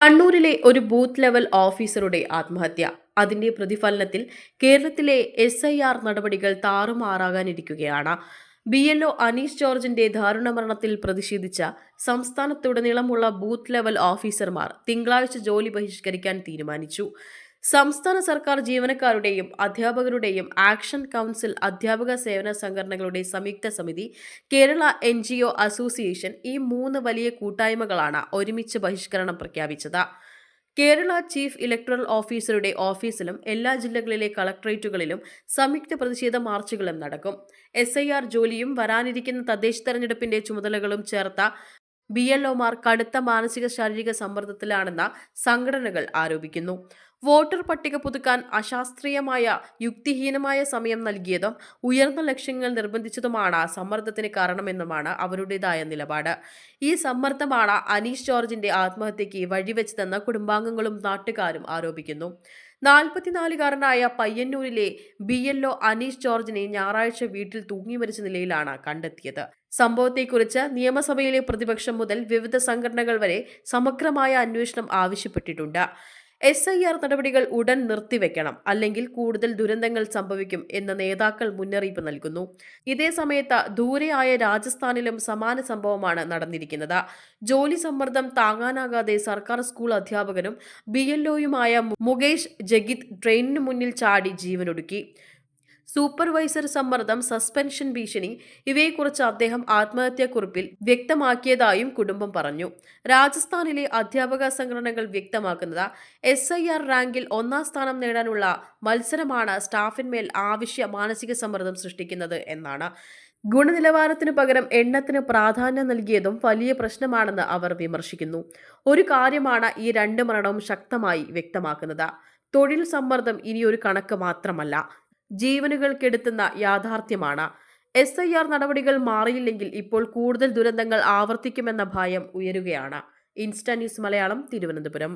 കണ്ണൂരിലെ ഒരു booth level ഓഫീസറുടെ ആത്മഹത്യ. അതിന്റെ പ്രതിഫലനത്തിൽ കേരളത്തിലെ എസ് ഐ ആർ നടപടികൾ താറുമാറാകാനിരിക്കുകയാണ്. ബി എൽ ഒ അനീഷ് ജോർജിന്റെ ദാരുണമരണത്തിൽ പ്രതിഷേധിച്ച സംസ്ഥാനത്തുടനീളമുള്ള ബൂത്ത് ലെവൽ ഓഫീസർമാർ തിങ്കളാഴ്ച ജോലി ബഹിഷ്കരിക്കാൻ തീരുമാനിച്ചു. സംസ്ഥാന സർക്കാർ ജീവനക്കാരുടെയും അധ്യാപകരുടെയും ആക്ഷൻ കൗൺസിൽ അധ്യാപക സേവന സംഘടനകളുടെ സംയുക്ത സമിതി കേരള എൻ അസോസിയേഷൻ ഈ മൂന്ന് വലിയ കൂട്ടായ്മകളാണ് ഒരുമിച്ച് ബഹിഷ്കരണം പ്രഖ്യാപിച്ചത്. കേരള ചീഫ് ഇലക്ടറൽ ഓഫീസറുടെ ഓഫീസിലും എല്ലാ ജില്ലകളിലെ കളക്ടറേറ്റുകളിലും സംയുക്ത പ്രതിഷേധ മാർച്ചുകളും നടക്കും. എസ് ജോലിയും വരാനിരിക്കുന്ന തദ്ദേശ തെരഞ്ഞെടുപ്പിന്റെ ചുമതലകളും ചേർത്ത ബി എൽ ഒമാർ കടുത്ത മാനസിക ശാരീരിക സമ്മർദ്ദത്തിലാണെന്ന സംഘടനകൾ ആരോപിക്കുന്നു. വോട്ടർ പട്ടിക പുതുക്കാൻ അശാസ്ത്രീയമായ യുക്തിഹീനമായ സമയം നൽകിയതും ഉയർന്ന ലക്ഷ്യങ്ങൾ നിർബന്ധിച്ചതുമാണ് സമ്മർദ്ദത്തിന് കാരണമെന്നുമാണ് അവരുടേതായ നിലപാട്. ഈ സമ്മർദ്ദമാണ് അനീഷ് ജോർജിന്റെ ആത്മഹത്യയ്ക്ക് വഴിവെച്ചതെന്ന് കുടുംബാംഗങ്ങളും നാട്ടുകാരും ആരോപിക്കുന്നു. നാൽപ്പത്തിനാലുകാരനായ പയ്യന്നൂരിലെ ബി എൽ ഒ അനീഷ് ജോർജിനെ ഞായറാഴ്ച വീട്ടിൽ തൂങ്ങി മരിച്ച നിലയിലാണ് കണ്ടെത്തിയത്. സംഭവത്തെക്കുറിച്ച് നിയമസഭയിലെ പ്രതിപക്ഷം മുതൽ വിവിധ സംഘടനകൾ വരെ സമഗ്രമായ അന്വേഷണം ആവശ്യപ്പെട്ടിട്ടുണ്ട്. എസ് ഐ ആർ നടപടികൾ ഉടൻ നിർത്തിവെക്കണം അല്ലെങ്കിൽ കൂടുതൽ ദുരന്തങ്ങൾ സംഭവിക്കും എന്ന് നേതാക്കൾ മുന്നറിയിപ്പ് നൽകുന്നു. ഇതേ സമയത്ത് ദൂരെയായ രാജസ്ഥാനിലും സമാന സംഭവമാണ് നടന്നിരിക്കുന്നത്. ജോലി സമ്മർദ്ദം താങ്ങാനാകാതെ സർക്കാർ സ്കൂൾ അധ്യാപകനും ബി എൽ ഒയുമായ മുകേഷ് ജഗിത് ട്രെയിനിന് മുന്നിൽ ചാടി ജീവനൊടുക്കി. സൂപ്പർവൈസർ സമ്മർദ്ദം സസ്പെൻഷൻ ഭീഷണി ഇവയെക്കുറിച്ച് അദ്ദേഹം ആത്മഹത്യാക്കുറിപ്പിൽ വ്യക്തമാക്കിയതായും കുടുംബം പറഞ്ഞു. രാജസ്ഥാനിലെ അധ്യാപക സംഘടനകൾ വ്യക്തമാക്കുന്നത് എസ് ഐ ആർ റാങ്കിൽ ഒന്നാം സ്ഥാനം നേടാനുള്ള മത്സരമാണ് സ്റ്റാഫിന്മേൽ ആവശ്യ മാനസിക സമ്മർദ്ദം സൃഷ്ടിക്കുന്നത് എന്നാണ്. ഗുണനിലവാരത്തിനു പകരം എണ്ണത്തിന് പ്രാധാന്യം നൽകിയതും വലിയ പ്രശ്നമാണെന്ന് അവർ വിമർശിക്കുന്നു. ഒരു കാര്യമാണ് ഈ രണ്ട് മരണവും ശക്തമായി വ്യക്തമാക്കുന്നത്. തൊഴിൽ സമ്മർദ്ദം ഇനിയൊരു കണക്ക് മാത്രമല്ല. ജീവനുകൾ കെടുത്തുന്ന യാഥാർത്ഥ്യമാണ്. എസ് ഐ ആർ നടപടികൾ മാറിയില്ലെങ്കിൽ ഇപ്പോൾ കൂടുതൽ ദുരന്തങ്ങൾ ആവർത്തിക്കുമെന്ന ഭയം ഉയരുകയാണ്. Insta news Malayalam Thiruvananthapuram.